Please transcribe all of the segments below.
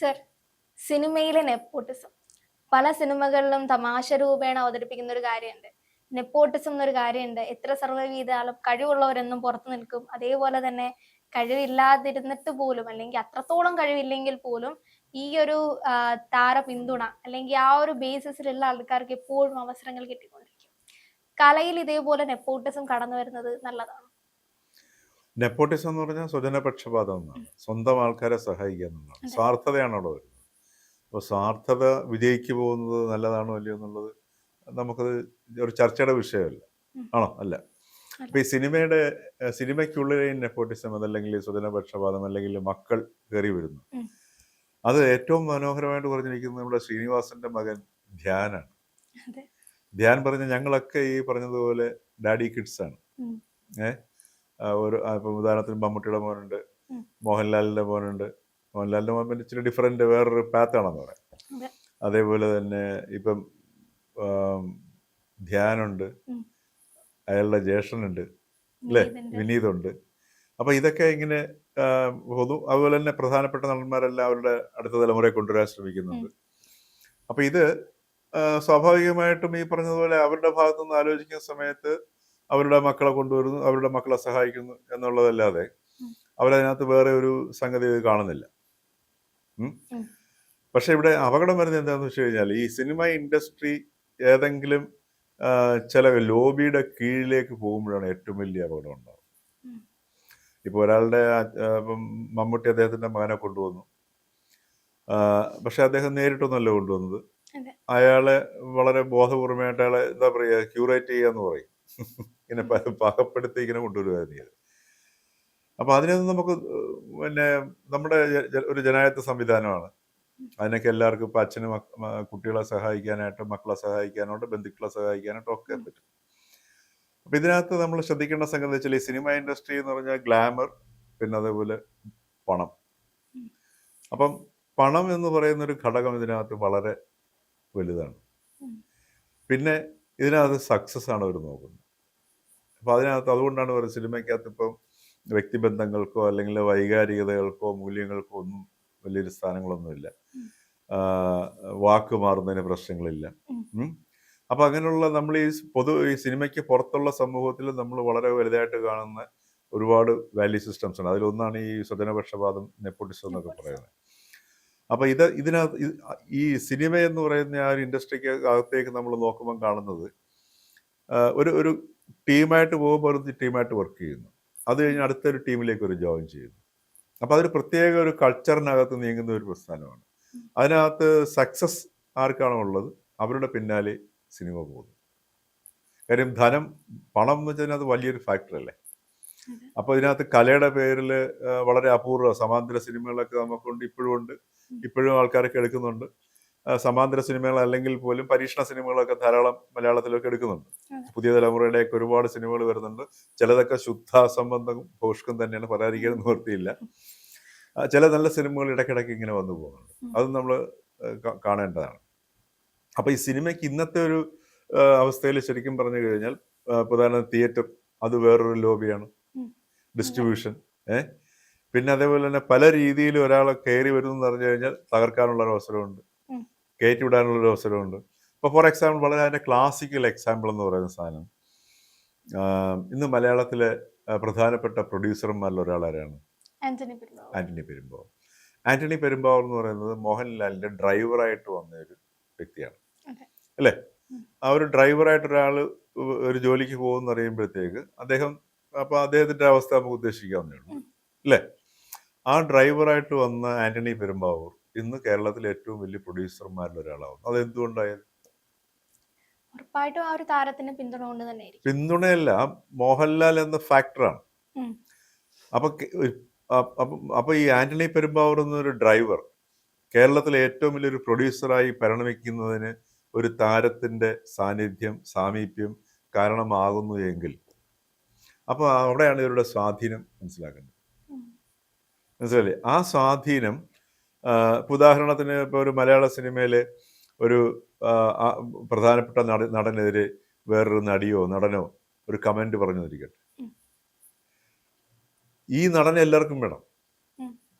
Sir സിനിമയിലെ nepotism. പല സിനിമകളിലും തമാശ രൂപേണ അവതരിപ്പിക്കുന്ന ഒരു കാര്യമുണ്ട്. നെപ്പോട്ടിസം എന്നൊരു കാര്യമുണ്ട്. എത്ര സർവവിധാലും കഴിവുള്ളവരെന്നും പുറത്തു നിൽക്കും. അതേപോലെ തന്നെ കഴിവില്ലാതിരുന്നിട്ട് പോലും അല്ലെങ്കിൽ അത്രത്തോളം കഴിവില്ലെങ്കിൽ പോലും ഈ ഒരു താര പിന്തുണ അല്ലെങ്കിൽ ആ ഒരു ബേസിസിലുള്ള ആൾക്കാർക്ക് എപ്പോഴും അവസരങ്ങൾ കിട്ടിക്കൊണ്ടിരിക്കും. കലയിൽ ഇതേപോലെ നെപ്പോട്ടിസം കടന്നു വരുന്നത് നല്ലതാണ്. നെപ്പോട്ടിസം എന്ന് പറഞ്ഞാൽ സ്വജനപക്ഷപാതം എന്നാണ്. സ്വന്തം ആൾക്കാരെ സഹായിക്കുക എന്നുള്ളതാണ്. സ്വാർത്ഥതയാണ് അവിടെ വരുന്നത്. അപ്പോൾ സ്വാർത്ഥത വിജയിക്ക് പോകുന്നത് നല്ലതാണോ അല്ലയോ എന്നുള്ളത് നമുക്കത് ഒരു ചർച്ചയുടെ വിഷയമല്ല. ആണോ? അല്ല. അപ്പോൾ ഈ സിനിമയുടെ ഏഹ്, സിനിമയ്ക്കുള്ളിലെ നെപ്പോട്ടിസം അതല്ലെങ്കിൽ സ്വജനപക്ഷപാതം അല്ലെങ്കിൽ മക്കൾ കയറി വരുന്നു. അത് ഏറ്റവും മനോഹരമായിട്ട് പറഞ്ഞിരിക്കുന്നത് നമ്മുടെ ശ്രീനിവാസന്റെ മകൻ ധ്യാനാണ്. ധ്യാൻ പറഞ്ഞ ഞങ്ങളൊക്കെ ഈ പറഞ്ഞതുപോലെ ഡാഡി കിഡ്സ് ആണ് ഉം. ഒരു ഇപ്പം ഉദാഹരണത്തിന് മമ്മൂട്ടിയുടെ മോനുണ്ട്. മോഹൻലാലിന്റെ മോനുണ്ട്. മോഹൻലാലിന്റെ മോൻ പിന്നെ ഇച്ചിരി ഡിഫറെന്റ് വേറൊരു പാത്താണെന്ന് പറയാം. അതെ. അതേപോലെ തന്നെ ഇപ്പം ധ്യാനുണ്ട്. അയാളുടെ ജ്യേഷ്ഠനുണ്ട് അല്ലേ? വിനീതുണ്ട്. അപ്പൊ ഇതൊക്കെ ഇങ്ങനെ പൊതു അതുപോലെ തന്നെ പ്രധാനപ്പെട്ട നടന്മാരെല്ലാം അവരുടെ അടുത്ത തലമുറയെ കൊണ്ടുവരാൻ ശ്രമിക്കുന്നുണ്ട്. അപ്പൊ ഇത് സ്വാഭാവികമായിട്ടും ഈ പറഞ്ഞതുപോലെ അവരുടെ ഭാഗത്തുനിന്ന് ആലോചിക്കുന്ന സമയത്ത് അവരുടെ മക്കളെ കൊണ്ടുവരുന്നു അവരുടെ മക്കളെ സഹായിക്കുന്നു എന്നുള്ളതല്ലാതെ. അവരതിനകത്ത് വേറെ ഒരു സംഗതി കാണുന്നില്ല. പക്ഷെ ഇവിടെ അപകടം വരുന്നത് എന്താണെന്ന് വെച്ച് കഴിഞ്ഞാൽ ഈ സിനിമ ഇൻഡസ്ട്രി ഏതെങ്കിലും ചില ലോബിയുടെ കീഴിലേക്ക് പോകുമ്പോഴാണ് ഏറ്റവും വലിയ അപകടം ഉണ്ടാവുന്നത് ഇപ്പൊ ഇപ്പോൾ ഒരാളുടെ മമ്മൂട്ടി അദ്ദേഹത്തിന്റെ മകനെ കൊണ്ടുവന്നു. പക്ഷെ അദ്ദേഹം നേരിട്ടൊന്നല്ല കൊണ്ടുവന്നത്. അയാളെ വളരെ ബോധപൂർവമായിട്ട് അയാളെ എന്താ പറയുക ക്യൂറേറ്റ് ചെയ്യാന്ന് പറയും. ഇങ്ങനെ പാകപ്പെടുത്തി ഇങ്ങനെ കൊണ്ടുവരുവായിരുന്നു ചെയ്തത്. അപ്പൊ അതിനൊന്നും നമുക്ക് പിന്നെ നമ്മുടെ ഒരു ജനായത്ത സംവിധാനമാണ്. അതിനൊക്കെ എല്ലാവർക്കും ഇപ്പൊ അച്ഛനും കുട്ടികളെ സഹായിക്കാനായിട്ടും മക്കളെ സഹായിക്കാനായിട്ടും ബന്ധുക്കളെ സഹായിക്കാനായിട്ടും ഒക്കെ പറ്റും. അപ്പൊ ഇതിനകത്ത് നമ്മൾ ശ്രദ്ധിക്കേണ്ട സംഗതി വെച്ചാൽ ഈ സിനിമ ഇൻഡസ്ട്രി എന്ന് പറഞ്ഞാൽ ഗ്ലാമർ പിന്നെ അതേപോലെ പണം. അപ്പം പണം എന്ന് പറയുന്ന ഒരു ഘടകം ഇതിനകത്ത് വളരെ വലുതാണ്. പിന്നെ ഇതിനകത്ത് സക്സസ് ആണ് അവർ നോക്കുന്നത്. അപ്പൊ അതിനകത്ത് അതുകൊണ്ടാണ് പറയുന്നത് സിനിമയ്ക്കകത്ത് ഇപ്പം വ്യക്തിബന്ധങ്ങൾക്കോ അല്ലെങ്കിൽ വൈകാരികതകൾക്കോ മൂല്യങ്ങൾക്കോ ഒന്നും വലിയൊരു സ്ഥാനങ്ങളൊന്നുമില്ല. വാക്ക് മാറുന്നതിന് പ്രശ്നങ്ങളില്ല. അപ്പൊ അങ്ങനെയുള്ള നമ്മൾ ഈ പൊതു ഈ സിനിമയ്ക്ക് പുറത്തുള്ള സമൂഹത്തിൽ നമ്മൾ വളരെ വലുതായിട്ട് കാണുന്ന ഒരുപാട് വാല്യൂ സിസ്റ്റംസ് ഉണ്ട്. അതിലൊന്നാണ് ഈ സ്വജനപക്ഷപാതം നെപ്പോട്ടിസം എന്നൊക്കെ. പറയുന്നത്. അപ്പൊ ഇത് ഇതിനകത്ത് ഈ സിനിമ എന്ന് പറയുന്ന ആ ഒരു ഇൻഡസ്ട്രിക്ക് അകത്തേക്ക് നമ്മൾ നോക്കുമ്പോൾ കാണുന്നത് ഒരു ഒരു ടീമായിട്ട് പോകുമ്പോൾ ഒരു ടീമായിട്ട് വർക്ക് ചെയ്യുന്നു. അത് കഴിഞ്ഞ് അടുത്തൊരു ടീമിലേക്ക് ഒരു ജോയിൻ ചെയ്യുന്നു. അപ്പോൾ അതൊരു പ്രത്യേക ഒരു കൾച്ചറിനകത്ത് നീങ്ങുന്ന ഒരു പ്രസ്ഥാനമാണ്. അതിനകത്ത് സക്സസ് ആർക്കാണോ ഉള്ളത്? അവരുടെ പിന്നാലെ സിനിമ പോകുന്നു. കാര്യം ധനം പണം എന്ന് വെച്ചാൽ അത് വലിയൊരു ഫാക്ടർ അല്ലേ? അതെ. അപ്പൊ ഇതിനകത്ത് കലയുടെ പേരിൽ വളരെ അപൂർവ സമാന്തര സിനിമകളൊക്കെ നമുക്കുണ്ട് ഇപ്പോഴും ഉണ്ട്. ഇപ്പോഴും ആൾക്കാരൊക്കെ എടുക്കുന്നുണ്ട്. സമാന്തര സിനിമകൾ അല്ലെങ്കിൽ പോലും പരീക്ഷണ സിനിമകളൊക്കെ ധാരാളം മലയാളത്തിലൊക്കെ എടുക്കുന്നുണ്ട്. പുതിയ തലമുറയുടെയൊക്കെ ഒരുപാട് സിനിമകൾ വരുന്നുണ്ട്. ചിലതൊക്കെ ശുദ്ധാസംബന്ധം ഭോഷ്കും തന്നെയാണ് പരാതിക്കാൻ നിവൃത്തിയില്ല. ചില നല്ല സിനിമകൾ ഇടയ്ക്കിടയ്ക്ക് ഇങ്ങനെ വന്നു പോകുന്നുണ്ട്. അതും നമ്മൾ കാണേണ്ടതാണ്. അപ്പൊ ഈ സിനിമയ്ക്ക് ഇന്നത്തെ ഒരു അവസ്ഥയിൽ ശരിക്കും പറഞ്ഞു കഴിഞ്ഞാൽ പ്രധാന തിയേറ്റർ അത് വേറൊരു ലോബിയാണ്. ഡിസ്ട്രിബ്യൂഷൻ ഏ? പിന്നെ അതേപോലെ തന്നെ പല രീതിയിൽ ഒരാളെ കയറി വരുന്നു എന്ന് പറഞ്ഞു കഴിഞ്ഞാൽ തകർക്കാനുള്ള ഒരു അവസരമുണ്ട്. കയറ്റി വിടാനുള്ളൊരു അവസരമുണ്ട്. ഇപ്പോൾ ഫോർ എക്സാമ്പിൾ വളരെ അതിന്റെ ക്ലാസിക്കൽ എക്സാമ്പിൾ എന്ന് പറയുന്ന സാധനം. ഇന്ന് മലയാളത്തിലെ പ്രധാനപ്പെട്ട പ്രൊഡ്യൂസർമാരിൽ ഒരാളാരാണ് ആന്റണി പെരുമ്പാവൂർ. ആന്റണി പെരുമ്പാവൂർ. എന്ന് പറയുന്നത് മോഹൻലാലിന്റെ ഡ്രൈവറായിട്ട് വന്ന ഒരു വ്യക്തിയാണ്. അല്ലേ? ആ ഒരു ഡ്രൈവറായിട്ട് ഒരാൾ ഒരു ജോലിക്ക് പോകുമെന്ന് അറിയുമ്പോഴത്തേക്ക് അദ്ദേഹം അപ്പോൾ അദ്ദേഹത്തിന്റെ അവസ്ഥ നമുക്ക് ഉദ്ദേശിക്കാവുന്നേ ഉള്ളൂ. അല്ലേ? ആ ഡ്രൈവറായിട്ട് വന്ന ആന്റണി പെരുമ്പാവൂർ ഇന്ന് കേരളത്തിലെ ഏറ്റവും വലിയ പ്രൊഡ്യൂസർമാരിൽ ഒരാളാവുന്നു. അത് എന്തുകൊണ്ടായത് ഉറപ്പായിട്ടും ആ ഒരു താരത്തിന് പിന്തുണ കൊണ്ട് തന്നെ പിന്തുണയല്ല മോഹൻലാൽ എന്ന ഫാക്ടറാണ്. അപ്പൊ അപ്പം- ഈ ആന്റണി പെരുമ്പാവൂർ എന്നൊരു ഡ്രൈവർ കേരളത്തിലെ ഏറ്റവും വലിയൊരു പ്രൊഡ്യൂസറായി പരിണമിക്കുന്നതിന് ഒരു താരത്തിന്റെ സാന്നിധ്യം സാമീപ്യം കാരണമാകുന്നു എങ്കിൽ അപ്പൊ അവിടെയാണ് ഇവരുടെ സ്വാധീനം മനസ്സിലാക്കേണ്ടത്. മനസ്സിലല്ലേ ആ സ്വാധീനം ഉദാഹരണത്തിന് ഇപ്പൊ ഒരു മലയാള സിനിമയിലെ ഒരു പ്രധാനപ്പെട്ട നട നടനെതിരെ വേറൊരു നടിയോ നടനോ ഒരു കമന്റ് പറഞ്ഞു തന്നിരിക്കട്ടെ ഈ നടനെ എല്ലാവർക്കും വേണം.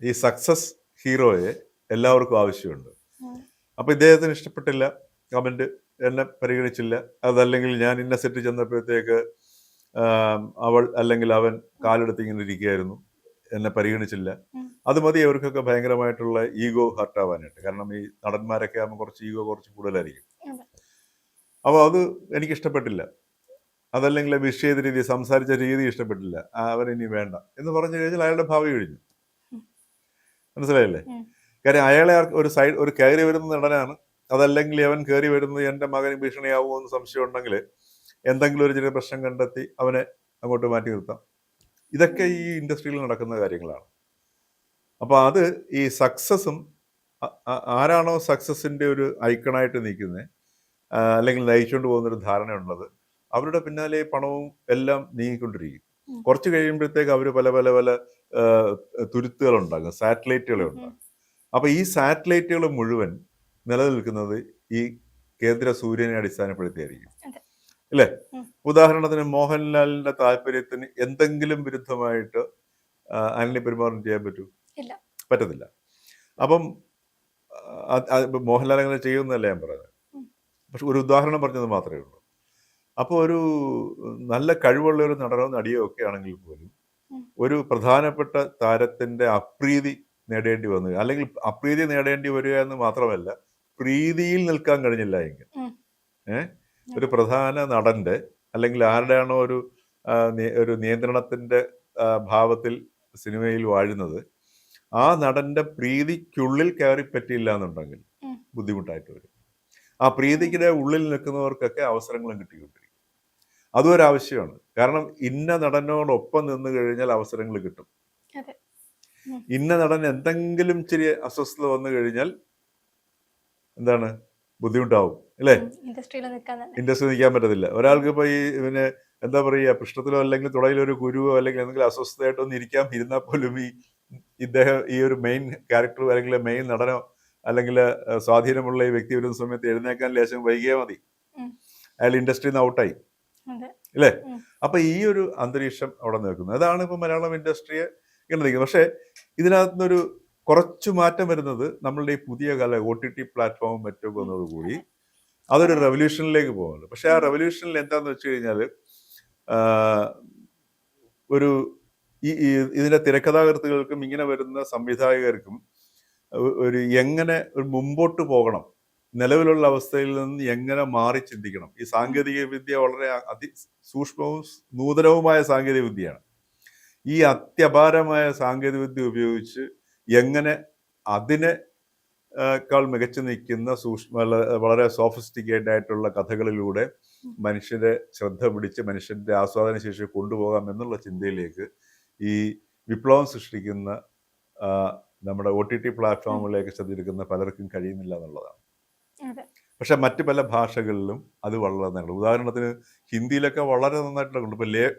ഈ സക്സസ് ഹീറോയെ എല്ലാവർക്കും ആവശ്യമുണ്ട്. അപ്പോൾ അപ്പൊ ഇദ്ദേഹത്തിന് ഇഷ്ടപ്പെട്ടില്ല കമന്റ് എന്നെ പരിഗണിച്ചില്ല. അതല്ലെങ്കിൽ ഞാൻ ഇന്ന സെറ്റ് ചെന്നപ്പോഴത്തേക്ക് അവൾ അല്ലെങ്കിൽ അവൻ കാലെടുത്ത് ഇങ്ങനെ ഇരിക്കുകയായിരുന്നു. എന്നെ പരിഗണിച്ചില്ല. അത് മതി അവർക്കൊക്കെ ഭയങ്കരമായിട്ടുള്ള ഈഗോ ഹർട്ട് ആവാനായിട്ട് കാരണം ഈ നടന്മാരൊക്കെ ആകുമ്പോൾ കുറച്ച് ഈഗോ കുറച്ച് കൂടുതലായിരിക്കും. അപ്പോൾ അത് എനിക്ക് ഇഷ്ടപ്പെട്ടില്ല അതല്ലെങ്കിൽ വിഷ് ചെയ്ത രീതി സംസാരിച്ച രീതി ഇഷ്ടപ്പെട്ടില്ല. ഇനി വേണ്ട. എന്ന് പറഞ്ഞു കഴിഞ്ഞാൽ അയാളുടെ ഭാവി കഴിഞ്ഞു. മനസ്സിലായില്ലേ? കാര്യം അയാളെ ഒരു സൈഡ് ഒരു കയറി വരുന്ന നടനാണ്. അതല്ലെങ്കിൽ അവൻ കയറി വരുന്നത് എന്റെ മകന് ഭീഷണിയാവുമോ എന്ന് സംശയം ഉണ്ടെങ്കിൽ എന്തെങ്കിലും ഒരു ചെറിയ പ്രശ്നം കണ്ടെത്തി അവനെ അങ്ങോട്ട് മാറ്റി നിർത്താം. ഇതൊക്കെ ഈ ഇൻഡസ്ട്രിയിൽ നടക്കുന്ന കാര്യങ്ങളാണ്. അപ്പോൾ അത് ഈ സക്സസും ആരാണോ സക്സസിന്റെ ഒരു ഐക്കണായിട്ട് നിൽക്കുന്നത് അല്ലെങ്കിൽ നയിച്ചുകൊണ്ട് പോകുന്നൊരു ധാരണയുള്ളത് അവരുടെ പിന്നാലെ പണവും എല്ലാം നീങ്ങിക്കൊണ്ടിരിക്കും. കുറച്ച് കഴിയുമ്പോഴത്തേക്ക് അവർ പല പല പല തുരുത്തുകളുണ്ടാകും തുരുത്തുകൾ ഉണ്ടാകും സാറ്റലൈറ്റുകൾ ഉണ്ടാകും. അപ്പോൾ ഈ സാറ്റലൈറ്റുകൾ മുഴുവൻ നിലനിൽക്കുന്നത് ഈ കേന്ദ്ര സൂര്യനെ അടിസ്ഥാനപ്പെടുത്തിയായിരിക്കും. അല്ലേ ഉദാഹരണത്തിന് മോഹൻലാലിന്റെ താല്പര്യത്തിന് എന്തെങ്കിലും വിരുദ്ധമായിട്ട് ആന്റണി പെരുമാറും ചെയ്യാൻ പറ്റൂ? പറ്റത്തില്ല. അപ്പം മോഹൻലാൽ അങ്ങനെ ചെയ്യുന്നതല്ല ഞാൻ പറയുന്നത് പക്ഷെ ഒരു ഉദാഹരണം പറഞ്ഞത് മാത്രമേ ഉള്ളൂ. അപ്പോൾ ഒരു നല്ല കഴിവുള്ള ഒരു നടനോ നടിയോ ഒക്കെ ആണെങ്കിൽ പോലും ഒരു പ്രധാനപ്പെട്ട താരത്തിന്റെ അപ്രീതി നേടേണ്ടി വന്നു. അല്ലെങ്കിൽ അപ്രീതി നേടേണ്ടി വരിക എന്ന് മാത്രമല്ല പ്രീതിയിൽ നിൽക്കാൻ കഴിഞ്ഞില്ല എങ്കിൽ. ഉം. ഒരു പ്രധാന നടന്റെ അല്ലെങ്കിൽ ആരുടെയാണോ ഒരു ഒരു നിയന്ത്രണത്തിന്റെ ഭാവത്തിൽ സിനിമയിൽ വാഴുന്നത് ആ നടന്റെ പ്രീതിക്കുള്ളിൽ കയറി പറ്റിയില്ല എന്നുണ്ടെങ്കിൽ ബുദ്ധിമുട്ടായിട്ട് വരും. ആ പ്രീതിക്കിടെ ഉള്ളിൽ നിൽക്കുന്നവർക്കൊക്കെ അവസരങ്ങളും കിട്ടിക്കൊണ്ടിരിക്കും. അതും ഒരു ആവശ്യമാണ്. കാരണം ഇന്ന നടനോടൊപ്പം നിന്ന് കഴിഞ്ഞാൽ അവസരങ്ങൾ കിട്ടും. ഇന്ന നടൻ എന്തെങ്കിലും ചെറിയ അസ്വസ്ഥത വന്നു കഴിഞ്ഞാൽ എന്താണ്? ബുദ്ധിമുട്ടാവും അല്ലേ? ഇൻഡസ്ട്രിയിൽ നിൽക്കാൻ തന്നെ. ഇൻഡസ്ട്രി നിൽക്കാൻ പറ്റത്തില്ല. ഒരാൾക്ക് ഇപ്പൊ ഈ പിന്നെ എന്താ പറയുക പൃഷ്ഠത്തിലോ അല്ലെങ്കിൽ തുടയിലോ ഒരു ഗുരുവോ അല്ലെങ്കിൽ എന്തെങ്കിലും അസ്വസ്ഥതയായിട്ടൊന്നും ഇരിക്കാൻ ഇരുന്നാൽ പോലും ഈ ഇദ്ദേഹം ഈ ഒരു മെയിൻ ക്യാരക്ടർ അല്ലെങ്കിൽ മെയിൻ നടനോ അല്ലെങ്കിൽ സ്വാധീനമുള്ള ഈ വ്യക്തി വരുന്ന സമയത്ത് എഴുന്നേക്കാൻ ലേശം വൈകിയാൽ മതി. അയാൾ ഇൻഡസ്ട്രിയിൽ നിന്ന് ഔട്ടായി. അല്ലേ. അപ്പൊ ഈ ഒരു അന്തരീക്ഷം അവിടെ നിൽക്കുന്നത് അതാണ് ഇപ്പൊ മലയാളം ഇൻഡസ്ട്രിയെ ഇങ്ങനെ നിൽക്കുന്നത് പക്ഷേ ഇതിനകത്തുനിന്നൊരു കുറച്ചു മാറ്റം വരുന്നത് നമ്മളുടെ ഈ പുതിയ കാല ഒ ടി ടി പ്ലാറ്റ്ഫോമും മറ്റും വന്നതോടുകൂടി അതൊരു റെവല്യൂഷനിലേക്ക് പോകുന്നുണ്ട്. പക്ഷെ ആ റെവല്യൂഷനിൽ എന്താന്ന് വെച്ച് കഴിഞ്ഞാൽ ഒരു ഈ ഇതിന്റെ തിരക്കഥാകൃത്തുകൾക്കും ഇങ്ങനെ വരുന്ന സംവിധായകർക്കും ഒരു എങ്ങനെ ഒരു മുമ്പോട്ട് പോകണം നിലവിലുള്ള അവസ്ഥയിൽ നിന്ന് എങ്ങനെ മാറി ചിന്തിക്കണം ഈ സാങ്കേതിക വിദ്യ വളരെ അതി സൂക്ഷ്മവും നൂതനവുമായ സാങ്കേതിക വിദ്യയാണ്. ഈ അത്യപാരമായ സാങ്കേതിക വിദ്യ ഉപയോഗിച്ച് എങ്ങനെ അതിനെ ക്കാൾ മികച്ചു നിൽക്കുന്ന സൂക്ഷ്മ വളരെ സോഫിസ്റ്റിക്കേറ്റഡ് ആയിട്ടുള്ള കഥകളിലൂടെ മനുഷ്യരെ ശ്രദ്ധ പിടിച്ച് മനുഷ്യന്റെ ആസ്വാദന ശേഷി കൊണ്ടുപോകാം എന്നുള്ള ചിന്തയിലേക്ക് ഈ വിപ്ലവം സൃഷ്ടിക്കുന്ന നമ്മുടെ ഒ ടി ടി പ്ലാറ്റ്ഫോമുകളിലേക്ക് ശ്രദ്ധിക്കുന്ന പലർക്കും കഴിയുന്നില്ല എന്നുള്ളതാണ്. പക്ഷെ മറ്റു പല ഭാഷകളിലും അത് വളരെ നന്നായിട്ട് ഉദാഹരണത്തിന് ഹിന്ദിയിലൊക്കെ വളരെ നന്നായിട്ടുള്ള ഇപ്പൊ ലേ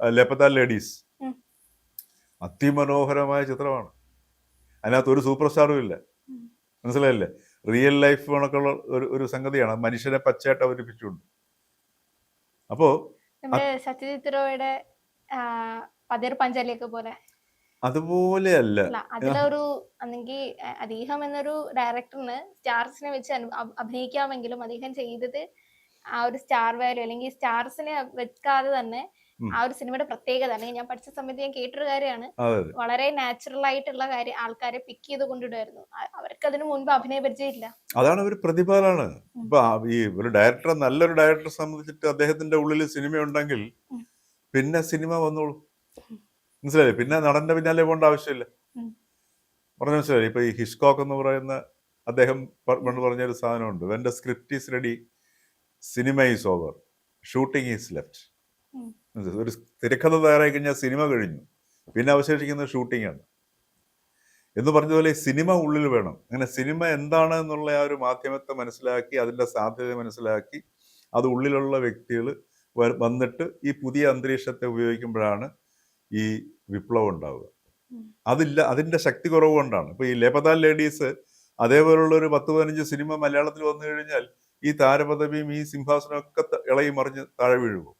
ലേപ്പത്താൽ ലേഡീസ്. അതിമനോഹരമായ ചിത്രമാണ്. അതിനകത്ത് ഒരു സൂപ്പർ സ്റ്റാറും ഇല്ല. മനസ്സിലായില്ലേ? റിയൽ ലൈഫ് കണക്കുള്ള ഒരു ഒരു സംഗതിയാണ്. മനുഷ്യനെ പച്ചയായിട്ട് അവതരിപ്പിച്ചുകൊണ്ട്. അപ്പോ സത്യജിത് റോയുടെ പതിർ പഞ്ചാലിയൊക്കെ പോലെ. അതുപോലെയല്ല. അതിലൊരു അല്ലെങ്കിൽ അദ്ദേഹം എന്നൊരു ഡയറക്ടറിന് സ്റ്റാർസിനെ വെച്ച് അഭിനയിക്കാമെങ്കിലും അദ്ദേഹം ചെയ്തത് ആ ഒരു സ്റ്റാർ വാല്യൂ അല്ലെങ്കിൽ സ്റ്റാർസിനെ വെക്കാതെ തന്നെ. ആ ഒരു സിനിമയുടെ പ്രത്യേകത. അല്ലെങ്കിൽ ഞാൻ പഠിച്ച സമയത്ത് ഞാൻ കേട്ടൊരു കാര്യമാണ്. വളരെ നാച്ചുറൽ ആയിട്ടുള്ള കാര്യം ആൾക്കാരെ പിക്ക് ചെയ്ത് കൊണ്ടിടുമായിരുന്നു. അവർക്ക് അതിനു മുൻപ് അഭിനയ പരിചയമില്ല. അതാണ് ഒരു പ്രതിഫലമാണ്. ഇപ്പൊ ഈ ഒരു ഡയറക്ടറെ നല്ലൊരു ഡയറക്ടറെ സംബന്ധിച്ചിട്ട് അദ്ദേഹത്തിന്റെ ഉള്ളിൽ സിനിമ ഉണ്ടെങ്കിൽ പിന്നെ സിനിമ വന്നോളൂ. മനസ്സിലായില്ലേ? പിന്നെ നടന്റെ പിന്നാലെ പോകേണ്ട ആവശ്യമില്ല. പറഞ്ഞു മനസ്സിലായി ഇപ്പൊ ഈ ഹിഷ്കോക്ക് എന്ന് പറയുന്ന അദ്ദേഹം പണ്ട് പറഞ്ഞ ഒരു സാധനമുണ്ട് when the script is ready cinema is over shooting is left. ഒരു തിരക്കഥ തയ്യാറായി കഴിഞ്ഞാൽ സിനിമ കഴിഞ്ഞു. പിന്നെ അവശേഷിക്കുന്നത് ഷൂട്ടിംഗ് ആണ്. എന്ന് പറഞ്ഞതുപോലെ സിനിമ ഉള്ളിൽ വേണം. അങ്ങനെ സിനിമ എന്താണ് എന്നുള്ള ആ ഒരു മാധ്യമത്തെ മനസ്സിലാക്കി അതിന്റെ സാധ്യത മനസ്സിലാക്കി അത് ഉള്ളിലുള്ള വ്യക്തികൾ വന്നിട്ട് ഈ പുതിയ അന്തരീക്ഷത്തെ ഉപയോഗിക്കുമ്പോഴാണ് ഈ വിപ്ലവം ഉണ്ടാവുക. അതില്ല അതിന്റെ ശക്തി കുറവ് കൊണ്ടാണ് ഇപ്പൊ ഈ ലേപതാൽ ലേഡീസ് അതേപോലുള്ള ഒരു പത്ത് പതിനഞ്ച് സിനിമ മലയാളത്തിൽ വന്നു കഴിഞ്ഞാൽ ഈ താരപദവിയും ഈ സിംഹാസനവും ഒക്കെ ത- ഇളകി മറിഞ്ഞ് താഴെ വീഴും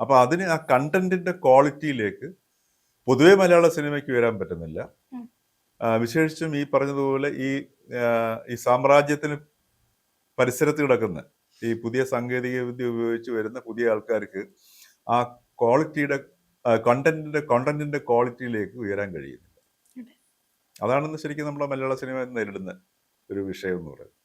അതെ. അപ്പൊ അതിന് ആ കണ്ടന്റിന്റെ ക്വാളിറ്റിയിലേക്ക് പൊതുവേ മലയാള സിനിമയ്ക്ക് വരാൻ പറ്റുന്നില്ല വിശേഷിച്ചും ഈ പറഞ്ഞതുപോലെ ഈ ഈ സാമ്രാജ്യത്തിന് പരിസരത്ത് കിടക്കുന്ന ഈ പുതിയ സാങ്കേതിക വിദ്യ ഉപയോഗിച്ച് വരുന്ന പുതിയ ആൾക്കാർക്ക് ആ ക്വാളിറ്റിയുടെ കണ്ടന്റിന്റെ കണ്ടന്റിന്റെ ക്വാളിറ്റിയിലേക്ക് ഉയരാൻ കഴിയുന്നില്ല അതെ. അതാണെന്ന് ശരിക്കും നമ്മുടെ മലയാള സിനിമ നേരിടുന്ന ഒരു വിഷയം എന്ന് പറയുന്നത്